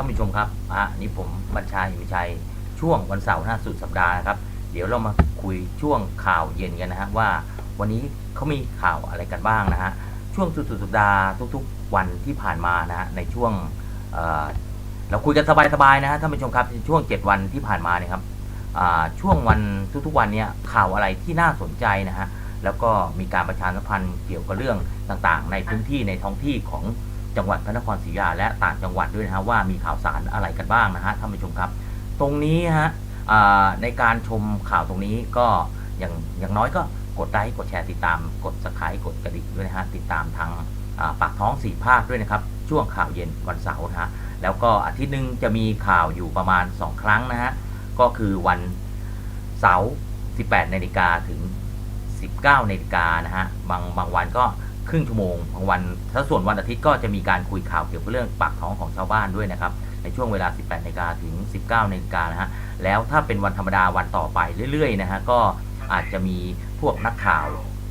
ท่านผู้ชมครับอะนี่ผมบัญชาหิมชัยช่วงวันเสาร์หน้าสุดสัปดาห์นะครับ เดี๋ยวเรามาคุยช่วงข่าวเย็นกันนะฮะว่าวันนี้เขามีข่าวอะไรกันบ้างนะฮะช่วงสุดสุดสัปดาห์ทุกๆ วันที่ผ่านมานะฮะในช่วงเอ่อเราคุยกันสบายๆนะฮะท่านผู้ชมครับช่วง 7 วันที่ผ่านมาเนี่ยครับอ่าช่วงวันทุกๆวันเนี่ยข่าวอะไรที่น่าสนใจนะฮะแล้วก็มีการประชาสัมพันธ์เกี่ยวกับเรื่องต่างๆ ในพื้นที่ในท้องที่ของ จังหวัดพระนครศรีอยุธยาและต่างจังหวัดด้วยนะฮะว่ามีข่าวสารอะไรกันบ้างนะฮะท่านผู้ชมครับ ตรงนี้ฮะในการชมข่าวตรงนี้ก็อย่างอย่างน้อยก็กดไลค์กดแชร์ติดตามกดสไครต์กดกระดิ่งด้วยนะฮะติดตามทางปากท้องสี่ภาคด้วยนะครับ ช่วงข่าวเย็นวันเสาร์นะฮะแล้วก็อาทิตย์หนึ่งจะมีข่าวอยู่ประมาณ 2 ครั้งนะฮะก็คือวันเสาร์18นาฬิกาถึง 19นาฬิกานะฮะบางบางวันก็ ครึ่งชั่วโมงบางวันถ้าส่วนวันอาทิตย์ก็จะมีการคุยข่าวเกี่ยวกับเรื่องปากท้องของชาวบ้านด้วยนะครับ ในช่วงเวลา 18นาฬิกาถึง 19นาฬิกานะฮะ แล้วถ้าเป็นวันธรรมดาวันต่อไปเรื่อยๆนะฮะ ก็อาจจะมีพวกนักข่าว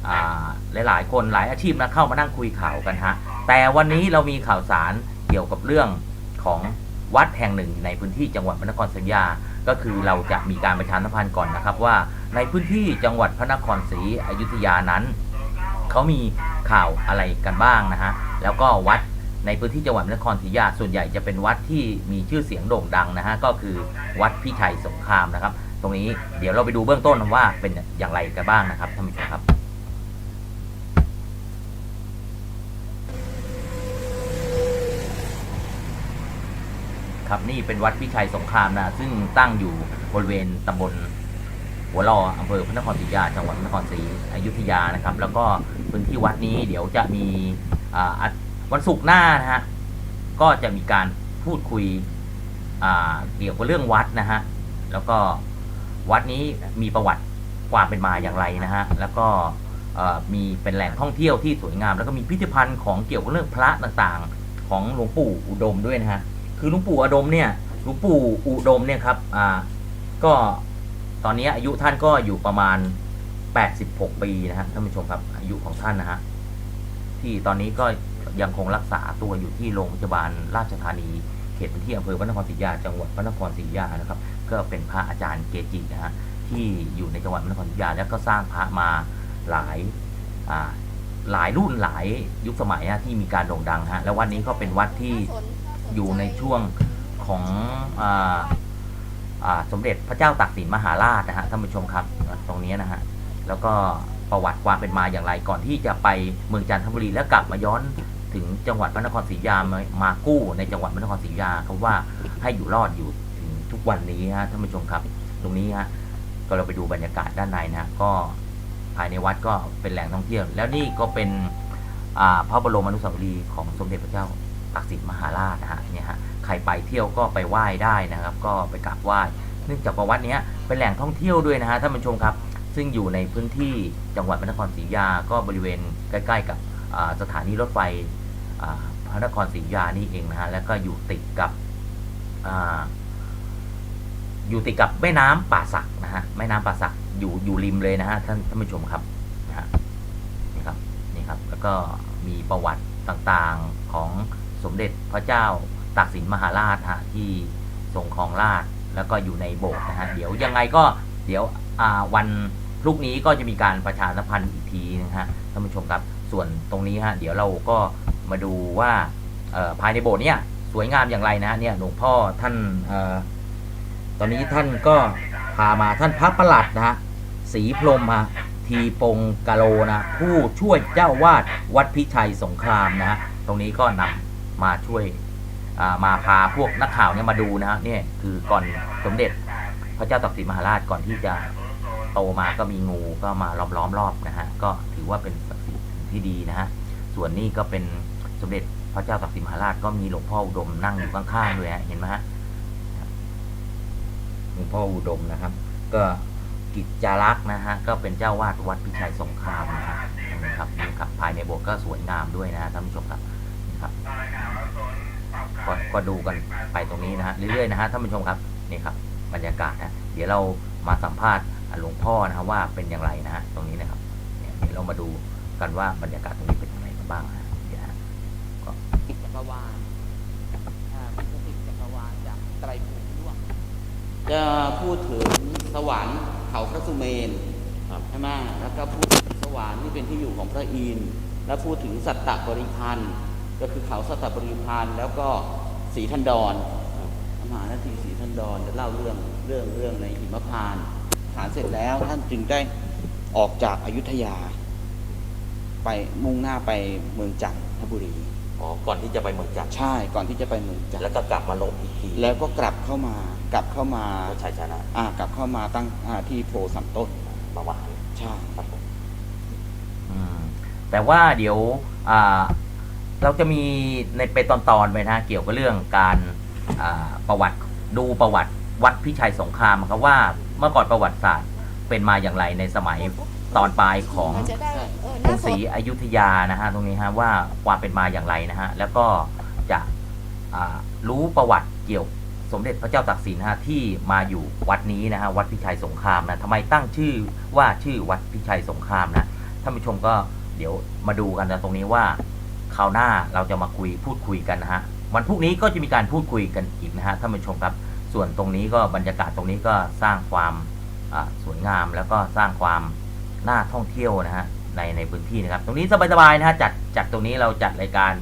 อ่าหลายๆ คนหลายอาชีพนะเข้ามานั่งคุยข่าวกันฮะ แต่วันนี้เรามีข่าวสารเกี่ยวกับเรื่องของวัดแห่งหนึ่งในพื้นที่จังหวัดพระนครศรีอยุธยา ก็คือเราจะมีการประชาสัมพันธ์ก่อนนะครับว่าในพื้นที่จังหวัดพระนครศรีอยุธยานั้น เขามีข่าวอะไรกันบ้างนะฮะ แล้วก็วัดในพื้นที่จังหวัดนครศรีอยุธยาส่วนใหญ่จะเป็นวัดที่มีชื่อเสียงโด่งดังนะฮะ ก็คือวัดพิชัยสงครามนะครับ ตรงนี้เดี๋ยวเราไปดูเบื้องต้นว่าเป็นอย่างไรกันบ้างนะครับท่านผู้ชมครับครับนี่เป็นวัดพิชัยสงครามนะซึ่งตั้งอยู่บริเวณตำบล หัวรออำเภอพระนครศรีอยุธยาจังหวัดพระนครศรีอยุธยานะครับ แล้วก็พื้นที่วัดนี้เดี๋ยวจะมีวันศุกร์หน้านะฮะก็จะมีการพูดคุยเกี่ยวกับเรื่องวัดนะฮะแล้วก็วัดนี้มีประวัติความเป็นมาอย่างไรนะฮะแล้วก็มีเป็นแหล่งท่องเที่ยวที่สวยงาม แล้วก็มีพิพิธภัณฑ์ของเกี่ยวกับเรื่องพระต่างๆ ของหลวงปู่อุดมด้วยนะฮะคือหลวงปู่อุดมเนี่ยหลวงปู่อุดมเนี่ยครับก็ ตอนนี้อายุท่านก็อยู่ประมาณ 86 ปีนะฮะท่านผู้ชมครับ อายุของท่านนะฮะที่ตอนนี้ก็ยังคงรักษาตัวอยู่ที่โรงพยาบาลราชธานีเขตพื้นที่อำเภอพระนครศรีอยุธยาจังหวัดพระนครศรีอยุธยานะครับ ก็เป็นพระอาจารย์เกจินะฮะที่อยู่ในจังหวัดพระนครศรีอยุธยาแล้วก็สร้างพระมาหลายอ่าหลายรุ่นหลายยุคสมัยนะที่มีการโด่งดังฮะแล้ววันนี้ก็เป็นวัดที่อยู่ในช่วงของอาอ่า สมเด็จพระเจ้าตากสินมหาราชนะฮะท่านผู้ชมครับตรงนี้นะฮะแล้วก็ประวัติความเป็นมาอย่างไรก่อนที่จะไปเมืองจันทบุรีแล้วกลับมาย้อนถึงจังหวัดพระนครศรีอยุธยามามากู้ในจังหวัดพระนครศรีอยุธยาเขาว่าให้อยู่รอดอยู่ถึงทุกวันนี้ฮะท่านผู้ชมครับ ตรงนี้ฮะก็เราไปดูบรรยากาศด้านในนะฮะก็ภายในวัดก็เป็นแหล่งท่องเที่ยว แล้วนี่ก็เป็นพระบรมอนุสาวรีย์ของสมเด็จพระเจ้าตักสินมหาราชนะฮะเนี่ยฮะ รไปเที่ยวก็ไปไหว้ได้นะครับ ก็ไปกราบไหว้เนื่องจากว่าวัดเนี้เป็นแหล่งท่องเที่ยวด้วยนะฮะท่านผู้ชมครับ ซึ่งอยู่ในพื้นที่จังหวัดพระนครศรีอยุธยาก็บริเวณใกล้ ๆ กับสถานีรถไฟพระนครศรีอยุธยานี่เองนะฮะแล้วก็อยู่ติดกับออยู่ติดกับแม่น้ำป่าสักนะฮะแม่น้ำป่าสักอยู่อยู่ริมเลยนะฮะท่านท่านผู้ชมครับนะฮะนี่ครับนี่ครับแล้วก็มีประวัติต่างๆของสมเด็จพระเจ้า ตากสินมหาราชฮะที่ทรงครองราชแล้วก็อยู่ในโบสถ์นะฮะเดี๋ยวยังไงก็เดี๋ยววันพรุ่งนี้ก็จะมีการประชาสัมพันธ์อีกทีนะฮะท่านผู้ชมครับส่วนตรงนี้ฮะเดี๋ยวเราก็มาดูว่าภายในโบสถ์เนี่ยสวยงามอย่างไรนะเนี่ยหลวงพ่อท่านออตอนนี้ท่านก็พามาท่านพระประหลัดนะฮะสีพรหมฮะทีปงกะโลนะผู้ช่วยเจ้าวาดวัดพิชัยสงครามนะฮะตรงนี้ก็นำมาช่วย มาพาพวกนักข่าวเนี่ยมาดูนะฮะเนี่ยคือก่อนสมเด็จพระเจ้าตากสินมหาราชก่อนที่จะโตมาก็มีงูก็มาล้อมล้อมรอบนะฮะก็ถือว่าเป็นศักดิ์สิทธิ์ที่ดีนะฮะส่วนนี้ก็เป็นสมเด็จพระเจ้าตากสินมหาราชก็มีหลวงพ่ออุดมนั่งอยู่ข้างๆด้วยฮะเห็นไหมฮะหลวงพ่ออุดมนะครับ ก็กิจจารักษ์นะฮะก็เป็นเจ้าวาดวัดพิชัยสงครามนะครับนะครับภายในโบสถ์ก็สวยงามด้วยนะฮะท่านผู้ชมครับนี่ครับ ก็ก็ดูกันไปตรงนี้นะฮะเรื่อยๆนะฮะท่านผู้ชมครับนี่ครับบรรยากาศนะเดี๋ยวเรามาสัมภาษณ์หลวงพ่อนะครับว่าเป็นอย่างไรนะฮะตรงนี้นะครับเนี่ยเดี๋ยวเรามาดูกันว่าบรรยากาศตรงนี้เป็นอย่างไรกันบ้างนะเดี๋ยวฮะปิดจักรวาลอ่าเป็นปิดจักรวาลไตรภูมิร่วงจะพูดถึงสวรรค์เขาพระสุเมนครับใช่ไหมแล้วก็พูดถึงสวรรค์ที่เป็นที่อยู่ของพระอินทร์แล้วพูดถึงสัตตบริพันธ์ ก็คือเขาสัตตบริพันธ์แล้วก็สีทันดรพระมหานาทีสีทันดรจะเล่าเรื่องเรื่องเรื่องในหิมพานต์ฐานเสร็จแล้วท่านจึงได้ออกจากอายุทยา ไปมุ่งหน้าไปเมืองจันทบุรีอ๋อก่อนที่จะไปเมืองจันทร์ใช่ก่อนที่จะไปเมืองจันทแล้วร์ก็กลับมาลบอีกทีแล้วก็กลับเข้ามากลับเข้ามาพระชัยชนะอ่ากลับเข้ามาตั้งอ่าที่โพสัมต้นประวัติใช่ครับผมแต่ว่าเดี๋ยวอ่า เราจะมีในเป็นตอนๆไปนะเกี่ยวกับเรื่องการประวัติดูประวัติวัดพิชัยสงครามครับว่าเมื่อก่อนประวัติศาสตร์เป็นมาอย่างไรในสมัยตอนปลายของกรุงศรีอยุธยานะฮะตรงนี้ฮะว่าความเป็นมาอย่างไรนะฮะแล้วก็จะรู้ประวัติเกี่ยวสมเด็จพระเจ้าตากสินฮะที่มาอยู่วัดนี้นะฮะวัดพิชัยสงครามนะทำไมตั้งชื่อว่าชื่อวัดพิชัยสงครามนะท่านผู้ชมก็เดี๋ยวมาดูกันนะตรงนี้ว่า ราวหน้าเราจะมาคุยพูดคุยกันนะฮะวันพรุ่งนี้ก็จะมีการพูดคุยกันอีกนะฮะท่านผู้ชมครับ ส่วนตรงนี้ก็บรรยากาศตรงนี้ก็สร้างความสวยงามแล้วก็สร้างความน่าท่องเที่ยวนะฮะในในพื้นที่นะครับ ตรงนี้สบายๆนะฮะจัดจากตรงนี้เราจัดรายการ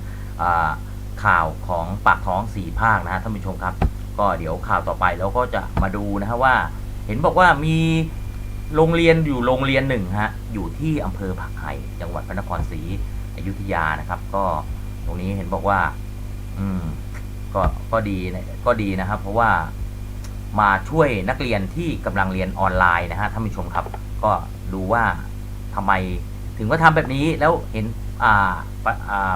ข่าวของปากท้องสี่ภาคนะฮะท่านผู้ชมครับ ก็เดี๋ยวข่าวต่อไปเราก็จะมาดูนะฮะว่า เห็นบอกว่ามีโรงเรียนอยู่โรงเรียนหนึ่งฮะอยู่ที่อำเภอผักไห่จังหวัดพระนครศรี อยุธยานะครับ ก็ตรงนี้เห็นบอกว่า อืม ก็ก็ดีนะก็ดีนะครับ เพราะว่ามาช่วยนักเรียนที่กำลังเรียนออนไลน์นะฮะท่านผู้ชมครับ ก็ดูว่าทำไมถึงว่าทำแบบนี้แล้วเห็นอ่า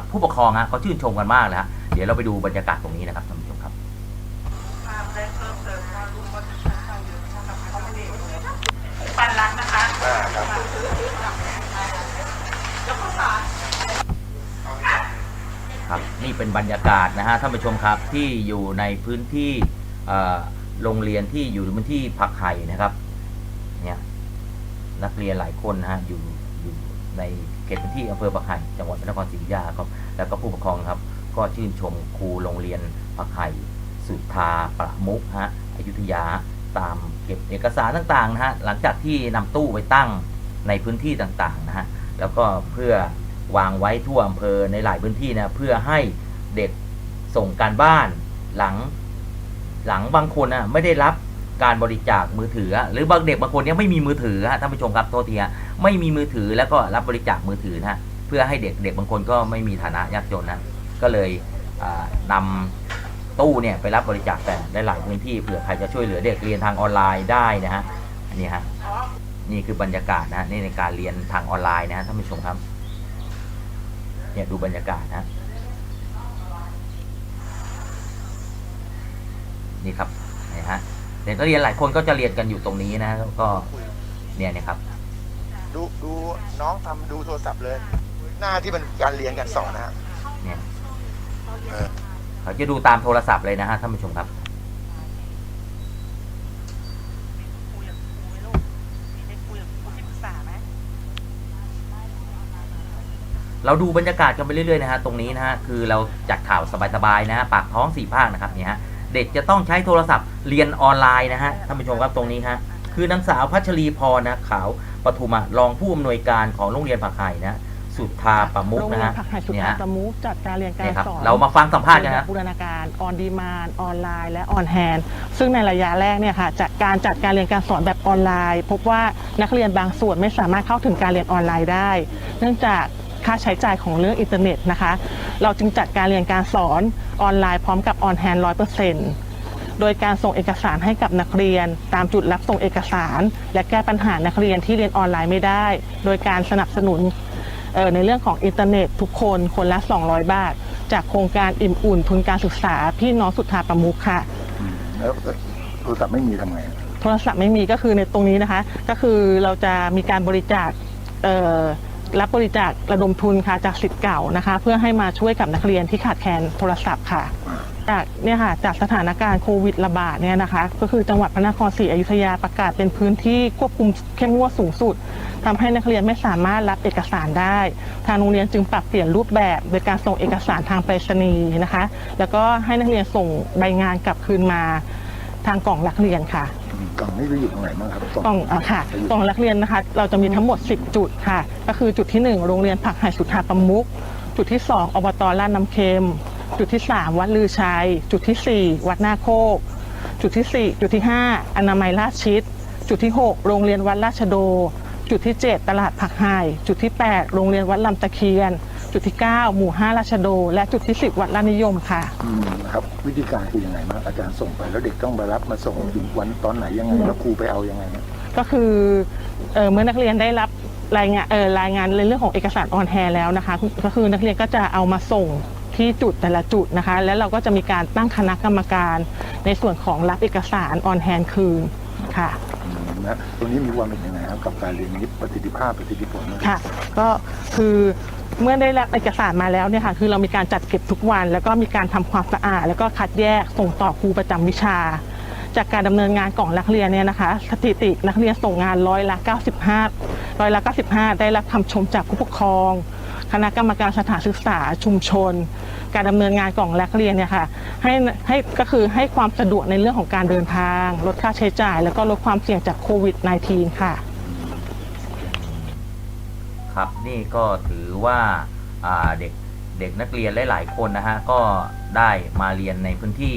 ผู้ปกครองฮะเขาชื่นชมกันมากเลยฮะเดี๋ยวเราไปดูบรรยากาศตรงนี้นะครับท่านผู้ชมครับ ปันรักนะคะ ครับ นี่เป็นบรรยากาศนะฮะท่านผู้ชมครับที่อยู่ในพื้นที่โรงเรียนที่อยู่ในพื้นที่ผักไห่นะครับเนี่ยนักเรียนหลายคนนะฮะอยู่อยู่ในเขตพื้นที่อำเภอผักไห่จังหวัดพระนครศรีอยุธยาครับแล้วก็ผู้ปกครองครับ ก็ชื่นชมครูโรงเรียนผักไห่สุทธาประมุกฮะอยุธยาตามเก็บเอกสารต่างๆนะฮะหลังจากที่นำตู้ไปตั้งในพื้นที่ต่างๆนะฮะแล้วก็เพื่อ วางไว้ทั่วอำเภอในหลายพื้นที่นะเพื่อให้เด็กส่งการบ้านหลังหลังบางคนนะไม่ได้รับการบริจาคมือถือ หรือบางเด็กบางคนเนี่ยไม่มีมือถือฮะท่านผู้ชมครับโทษทีฮะไม่มีมือถือแล้วก็รับบริจาคมือถือนะฮะเพื่อให้เด็กเด็กบางคนก็ไม่มีฐานะยากจนนะก็เลยอ่านำตู้เนี่ยไปรับบริจาคแต่ได้หลายพื้นที่เผื่อใครจะช่วยเหลือเด็กเรียนทางออนไลน์ได้นะฮะนี่ฮะนี่คือบรรยากาศนะฮะนี่ในการเรียนทางออนไลน์นะฮะท่านผู้ชมครับ เนี่ยดูบรรยากาศนะนี่ครับนะฮะเด็กนักเรียนหลายคนก็จะเรียนกันอยู่ตรงนี้นะแล้วก็เนี่ยนะครับ ดูดูน้องทำดูโทรศัพท์เลย หน้าที่มันการเรียนการสอนนะฮะเนี่ยเออเขาจะดูตามโทรศัพท์เลยนะฮะท่านผู้ชมครับ คุยกับครูไหมลูกมีได้คุยกับครูที่ปรึกษาไหม เราดูบรรยากาศกันไปเรื่อยๆนะฮะตรงนี้นะฮะคือเราจัดข่าวสบายๆนะฮะปากท้องสี่ภาคนะครับเนี่ยฮะเด็กจะต้องใช้โทรศัพท์เรียนออนไลน์นะฮะท่านผู้ชมครับตรงนี้ฮะคือนางสาวพัชรีพรนะขาวปทุมอะรองผู้อำนวยการของโรงเรียนผักไห่นะสุทธาประมุกโรงนะเรียนฮะผักไห่สุเนี่ยขาฮะประมุขจัดการเรียนกาเนี่รยครับสอน เรามาฟังสัมภาษณ์กันนะ บูรณาการออนดีมานออนไลน์และออนแฮนซึ่งในระยะแรกเนี่ยค่ะจากการจัดการเรียนการสอนแบบออนไลน์ พบว่านักเรียนบางส่วนไม่สามารถเข้าถึงการเรียนออนไลน์ได้ เนื่องจาก ค่าใช้จ่ายของเรื่องอินเทอร์เน็ตนะคะ เราจึงจัดการเรียนการสอนออนไลน์พร้อมกับออนแฮนร้อยเปอร์เซ็นต์โดยการส่งเอกสารให้กับนักเรียน ตามจุดรับส่งเอกสาร และแก้ปัญหานักเรียนที่เรียนออนไลน์ไม่ได้ โดยการสนับสนุนเอ่อในเรื่องของอินเทอร์เน็ตทุกคนคนละ 200 บาท จากโครงการอิ่มอุ่นทุนการศึกษา พี่น้องสุทธาประมุขค่ะแล้วโทรศัพท์ไม่มีทำไงโทรศัพท์ไม่มีก็คือในตรงนี้นะคะ ก็คือเราจะมีการบริจาคเอ่อ รับบริจาคระดมทุนค่ะจากสิทธิ์เก่านะคะ เพื่อให้มาช่วยกับนักเรียนที่ขาดแคลนโทรศัพท์ค่ะ จากเนี่ยค่ะจากสถานการณ์โควิดระบาดเนี่ยนะคะ ก็คือจังหวัดพระนครศรีอยุธยาประกาศเป็นพื้นที่ควบคุมเข้มงวดสูงสุดทำให้นักเรียนไม่สามารถรับเอกสารได้ ทางโรงเรียนจึงปรับเปลี่ยนรูปแบบโดยการส่งเอกสารทางไปรษณีย์นะคะ แล้วก็ให้นักเรียนส่งใบงานกลับคืนมาทางกล่องนักเรียนค่ะ กล่องนี้จะอยู่ตรงไหนบ้างครับกล่องอะค่ะกล่องนักเรียนนะคะ เราจะมีทั้งหมด 10 จุดค่ะ ก็คือจุดที่1 โรงเรียนผักไห่สุทธาประมุกจุดที่ 2 อบตลาดน้ำเค็ม จุดที่ 3 วัดลือชัย จุดทีสี่ 4 วัดนาโคก จุดที่ 4 จุดที่ 5 อนามัยราชชิด จุดที่ 6 โรงเรียนวัดราชโด จุดที่ 7 ตลาดผักไห่จุดที่ 8 โรงเรียนวัดลำตะเคียน จุดที่ 9 หมู่ 5 ราชโด และจุดที่ 10 วัดลาดนิยมค่ะ อืมนะครับวิธีการคือยังไงบ้างอาจารย์ส่งไปแล้วเด็กต้องมารับมาส่งถึงวันตอนไหนยังไงแล้วครูไปเอายังไงเนี่ยก็คือเอ่อเมื่อนักเรียนได้รับรายงานเอ่อรายงานในเรื่องของเอกสารออนแฮแล้วนะคะ ก็คือนักเรียนก็จะเอามาส่งที่จุดแต่ละจุดนะคะ แล้วเราก็จะมีการตั้งคณะกรรมการในส่วนของรับเอกสารออนแฮนคืนค่ะ อืมนะตรงนี้มีความเป็นยังไงครับกับการเรียนนี้ประสิทธิภาพประสิทธิผลนะ ค่ะก็คือ เมื่อได้รับเอกสารมาแล้วเนี่ยค่ะคือเรามีการจัดเก็บทุกวัน แล้วก็มีการทำความสะอาด แล้วก็คัดแยกส่งต่อครูประจำวิชา จากการดำเนินงานของนักเรียนเนี่ยนะคะสถิตินักเรียนส่งงานร้อยละ 95ร้อยละ 95 ได้รับคำชมจากผู้ปกครอง คณะกรรมการสถานศึกษาชุมชน การดำเนินงานของนักเรียนเนี่ยค่ะให้ให้ก็คือให้ความสะดวกในเรื่องของการเดินทาง ลดค่าใช้จ่าย แล้วก็ลดความเสี่ยงจากโควิด -19 ค่ะ ครับนี่ก็ถือว่าาเด็กเด็กนักเรียนหลาย ๆ คนนะฮะก็ได้มาเรียนในพื้นที่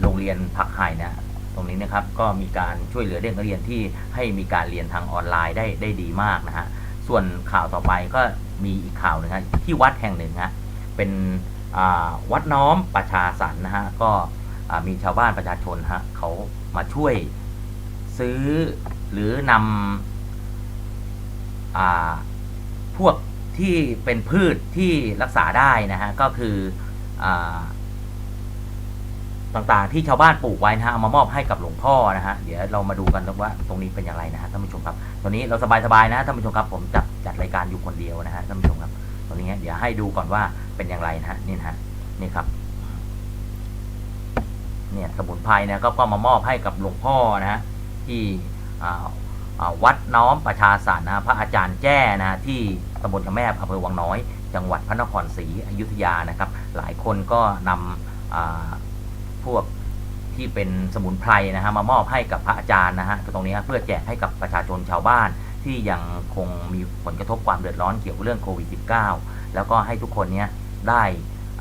โรงเรียนผักไห่นะตรงนี้นะครับก็มีการช่วยเหลือเด็กนักเรียนที่ให้มีการเรียนทางออนไลน์ได้ได้ดีมากนะฮะส่วนข่าวต่อไปก็มีอีกข่าวหนึ่งฮะที่วัดแห่งหนึ่งฮะเป็นวัดน้อมประชาสรรนะฮะก็มีชาวบ้านประชาชนฮะเขามาช่วยซื้อหรือนำ พวกที่เป็นพืชที่รักษาได้นะฮะก็คืออต่างๆที่ชาวบ้านปลูกไว้นะฮะเอามามอบให้กับหลวงพ่อนะฮะเดี๋ยวเรามาดูกันว่าตรงนี้เป็นอย่างไรนะฮะท่านผู้ชมครับ ตอนนี้เราสบายๆนะท่านผู้ชมครับ ผมจัดจัดรายการอยู่คนเดียวนะฮะท่านผู้ชมครับตรงนี้เดี๋ยวให้ดูก่อนว่าเป็นอย่างไรนะฮะนี่นะฮะนี่ครับเนี่ยสมุนไพรนะก็ก็มามอบให้กับหลวงพ่อนะฮะที่วัดน้อมประชาสรรค์นะพระอาจารย์แจ้นะที่ ตำบลขแมบอำเภอวังน้อย จังหวัดพระนครศรีอยุธยานะครับ หลายคนก็นำพวกที่เป็นสมุนไพรนะฮะมามอบให้กับพระอาจารย์นะฮะตรงนี้เพื่อแจกให้กับประชาชนชาวบ้าน ที่ยังคงมีผลกระทบความเดือดร้อนเกี่ยวกับเรื่องโควิด -19 แล้วก็ให้ทุกคนเนี้ยได้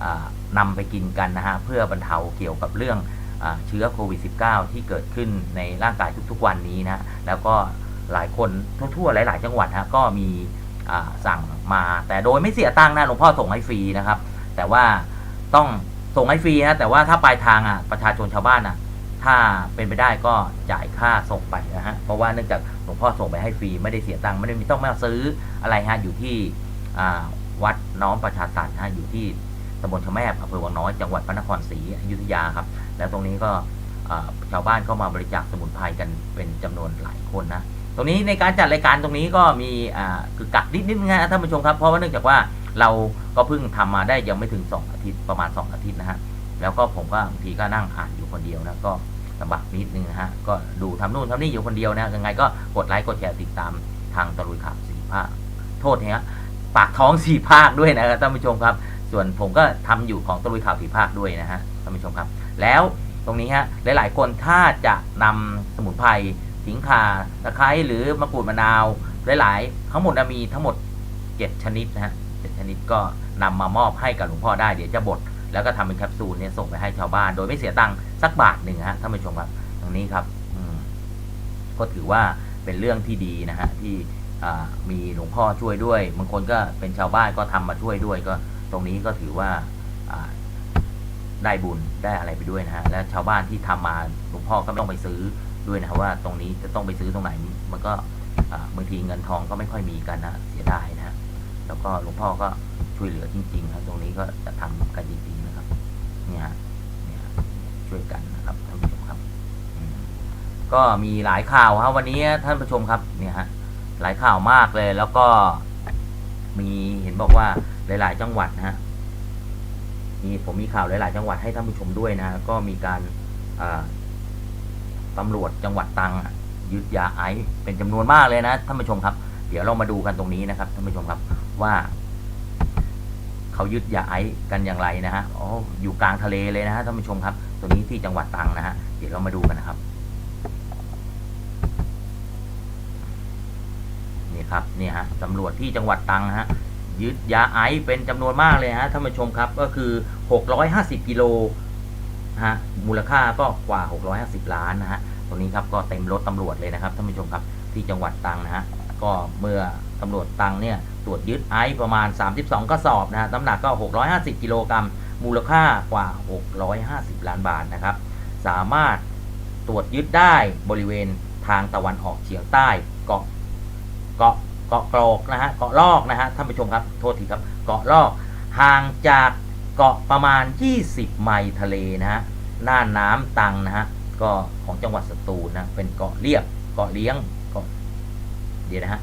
อ่านำไปกินกันนะฮะเพื่อบรรเทาเกี่ยวกับเรื่องอเชื้อโควิด -19 ที่เกิดขึ้นในร่างกายทุกๆวันนี้นะแล้วก็หลายคนทั่วๆหลาย ๆ จังหวัดฮะก็มี สั่งมาแต่โดยไม่เสียตังค์นะหลวงพ่อส่งให้ฟรีนะครับ แต่ว่าต้องส่งให้ฟรีนะแต่ว่าถ้าปลายทางอะประชาชนชาวบ้านอะ ถ้าเป็นไปได้ก็จ่ายค่าส่งไปนะฮะเพราะว่าเนื่องจากหลวงพ่อส่งไปให้ฟรีไม่ได้เสียตังค์ไม่ได้มีต้องมาซื้ออะไรฮะอยู่ที่วัดน้อมประชาสรรค์ฮะอยู่ที่ตำบลชะแมบอำเภอวังน้อยจังหวัดพระนครศรีอยุธยาครับ แล้วตรงนี้ก็ชาวบ้านก็มาบริจาคสมุนไพรกันเป็นจำนวนหลายคนนะ ตรงนี้ในการจัดรายการตรงนี้ก็มีอ่าคือกักนิดนิดนึงนะท่านผู้ชมครับเพราะว่าเนื่องจากว่าเราก็เพิ่งทำมาได้ยังไม่ถึง 2 อาทิตย์ประมาณ 2 อาทิตย์นะฮะแล้วก็ผมก็บางทีก็นั่งอ่านอยู่คนเดียวนะก็ลำบากนิดนึงนะฮะก็ดูทำนู่นทำนี่อยู่คนเดียวนะยังไงก็กดไลค์กดแชร์ติดตามทางตะลุยข่าวสี่ภาคโทษนะฮะปากท้องสี่ภาคด้วยนะครับท่านผู้ชมครับ ส่วนผมก็ทำอยู่ของตะลุยข่าวสี่ภาคด้วยนะฮะท่านผู้ชมครับ แล้วตรงนี้ฮะหลาย ๆ คนถ้าจะนำสมุนไพร สิงข่าตะไคร้หรือมะกรูดมะนาว หลาย ๆ ทั้งหมดมีทั้งหมด 7 ชนิดนะฮะเจ็ดชนิดก็นำมามอบให้กับหลวงพ่อได้เดี๋ยวจะบดแล้วก็ทำเป็นแคปซูลเนี่ยส่งไปให้ชาวบ้าน โดยไม่เสียตังค์สักบาทหนึ่งฮะท่านผู้ชมครับตรงนี้ครับก็ถือว่าเป็นเรื่องที่ดีนะฮะที่มีหลวงพ่อช่วยด้วยบางคนก็เป็นชาวบ้านก็ทำมาช่วยด้วยก็ตรงนี้ก็ถือว่าได้บุญได้อะไรไปด้วยนะฮะและชาวบ้านที่ทำมาหลวงพ่อก็ไม่ต้องไปซื้อ ด้วยนะครับว่าตรงนี้จะต้องไปซื้อตรงไหน มันก็บางทีเงินทองก็ไม่ค่อยมีกันนะเสียดายนะแล้วก็หลวงพ่อก็ช่วยเหลือจริงๆครับตรงนี้ก็จะทำกันจริงๆนะครับเนี่ยเนี่ยช่วยกันนะครับท่านผู้ชมครับก็มีหลายข่าวครับวันนี้ท่านผู้ชมครับเนี่ยฮะหลายข่าวมากเลยแล้วก็มีเห็นบอกว่าหลาย ๆ จังหวัดนะฮะมีผมมีข่าวหลาย ๆ จังหวัดให้ท่านผู้ชมด้วยนะ ก็มีการอ่า ตำรวจจังหวัดตรังยึดยาไอซ์เป็นจำนวนมากเลยนะท่านผู้ชมครับ เดี๋ยวเรามาดูกันตรงนี้นะครับท่านผู้ชมครับว่าเขายึดยาไอซ์กันอย่างไรนะฮะอ๋ออยู่กลางทะเลเลยนะฮะท่านผู้ชมครับ ตรงนี้ที่จังหวัดตรังนะฮะเดี๋ยวเรามาดูกันนะครับนี่ครับนี่ฮะตำรวจที่จังหวัดตรังฮะยึดยาไอซ์เป็นจำนวนมากเลยฮะท่านผู้ชมครับ ก็คือ 650 กิโล ฮะมูลค่าก็กว่า 650 ล้านนะฮะตรงนี้ครับก็เต็มรถตำรวจเลยนะครับท่านผู้ชมครับที่จังหวัดตรังนะฮะก็เมื่อตำรวจตรังเนี่ยตรวจยึดไอซ์ประมาณ 32 กระสอบนะฮะน้ำหนักก็ 650 กิโลกรัมมูลค่ากว่า 650 ล้านบาทนะครับ สามารถตรวจยึดได้บริเวณทางตะวันออกเฉียงใต้เกาะเกาะเกาะกรอกนะฮะเกาะลอกนะฮะท่านผู้ชมครับโทษทีครับเกาะลอกห่างจาก เกาะประมาณ 20 ไมล์ทะเลนะฮะหน่านน้ำตังนะฮะก็ของจังหวัดสตูลนะเป็นเกาะเรียบเกาะเลี้ยงเกาะเดี๋ยวนะฮะ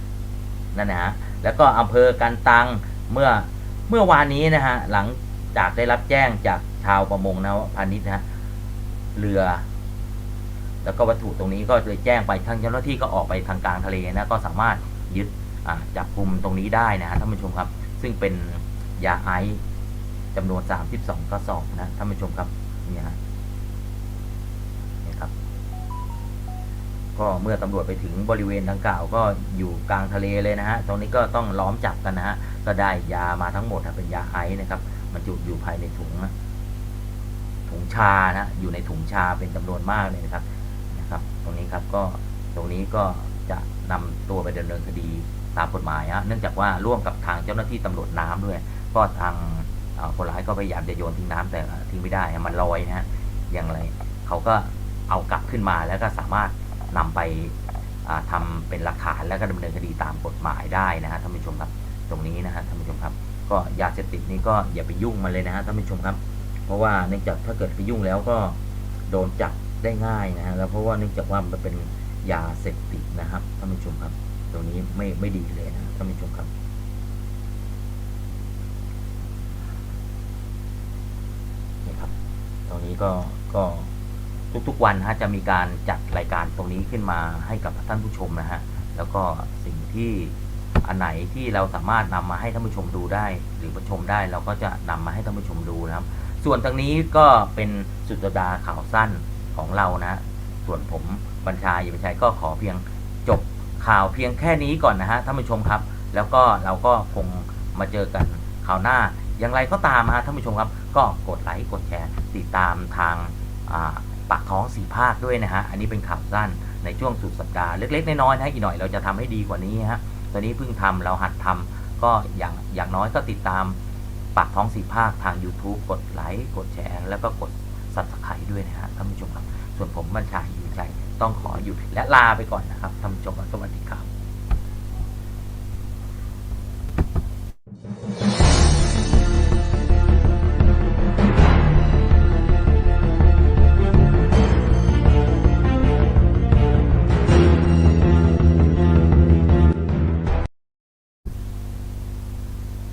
นั่นนะฮะแล้วก็อำเภอกันตังเมื่อเมื่อวานนี้นะฮะหลังจากได้รับแจ้งจากชาวประมงนะพาณิชย์นะเรือ แล้วก็วัตถุตรงนี้ก็เลยแจ้งไปทางเจ้าหน้าที่ก็ออกไปทางกลางทะเลนะก็สามารถยึดจับกลุ่มตรงนี้ได้นะฮะท่านผู้ชมครับ ซึ่งเป็นยาไอซ์ จำนวน 32 กระสอบนะท่านผู้ชมครับเนี่ยฮะนี่ครับ ก็เมื่อตำรวจไปถึงบริเวณดังกล่าวก็อยู่กลางทะเลเลยนะฮะตรงนี้ก็ต้องล้อมจับกันนะฮะก็ได้ยามาทั้งหมดเป็นยาไอซ์นะครับบรรจุอยู่ภายในถุงนะถุงชานะอยู่ในถุงชาเป็นจำนวนมากเลยนะครับนะครับ ตรงนี้ครับก็ตรงนี้ก็จะนำตัวไปดำเนินคดีตามกฎหมายฮะเนื่องจากว่าร่วมกับทางเจ้าหน้าที่ตำรวจน้ำด้วย ก็ทาง คนร้ายก็พยายามจะโยนทิ้งน้ำแต่ทิ้งไม่ได้มันลอยนะฮะอย่างไรเขาก็เอากลับขึ้นมาแล้วก็สามารถนำไปอ่าทำเป็นหลักฐานแล้วก็ดำเนินคดีตามกฎหมายได้นะฮะท่านผู้ชมครับตรงนี้นะฮะท่านผู้ชมครับ ก็ยาเสพติดนี้ก็อย่าไปยุ่งมันเลยนะฮะท่านผู้ชมครับ เพราะว่าเนื่องจากถ้าเกิดไปยุ่งแล้วก็โดนจับได้ง่ายนะฮะแล้วเพราะว่าเนื่องจากว่ามันเป็นยาเสพติดนะครับท่านผู้ชมครับ ตรงนี้ไม่ไม่ดีเลยนะท่านผู้ชมครับ นี่ครับ ตรงนี้ ก็ก็ทุกๆวันฮะจะมีการจัดรายการตรงนี้ขึ้นมาให้กับท่านผู้ชมนะฮะแล้วก็สิ่งที่อันไหนที่เราสามารถนำมาให้ท่านผู้ชมดูได้ หรือผู้ชมได้เราก็จะนำมาให้ท่านผู้ชมดูนะครับ ส่วนทางนี้ก็เป็นสุดดาข่าวสั้นของเรานะส่วนผมบัญชาอยู่บัญชัยก็ขอเพียงจบข่าวเพียงแค่นี้ก่อนนะฮะท่านผู้ชมครับ แล้วก็เราก็คงมาเจอกันข่าวหน้า อย่างไรก็ตามฮะท่านผู้ชมครับ ก็กดไลค์กดแชร์ติดตามทางปากท้องสีภาคด้วยนะฮะ อันนี้เป็นข่าวสั้นในช่วงสุดสัปดาห์ เล็ก ๆ น้อยๆนะอีกหน่อยเราจะทำให้ดีกว่านี้ฮะตอนนี้เพิ่งทำเราหัดทำก็อย่างอย่างน้อยก็ติดตามปากท้องสีภาคทาง YouTube กดไลค์กดแชร์แล้วก็กด subscribe ด้วยนะฮะท่านผู้ชมครับ ส่วนผมบัญชาอยู่ใจต้องขอหยุดและลาไปก่อนนะครับท่านผู้ชมสวัสดีครับ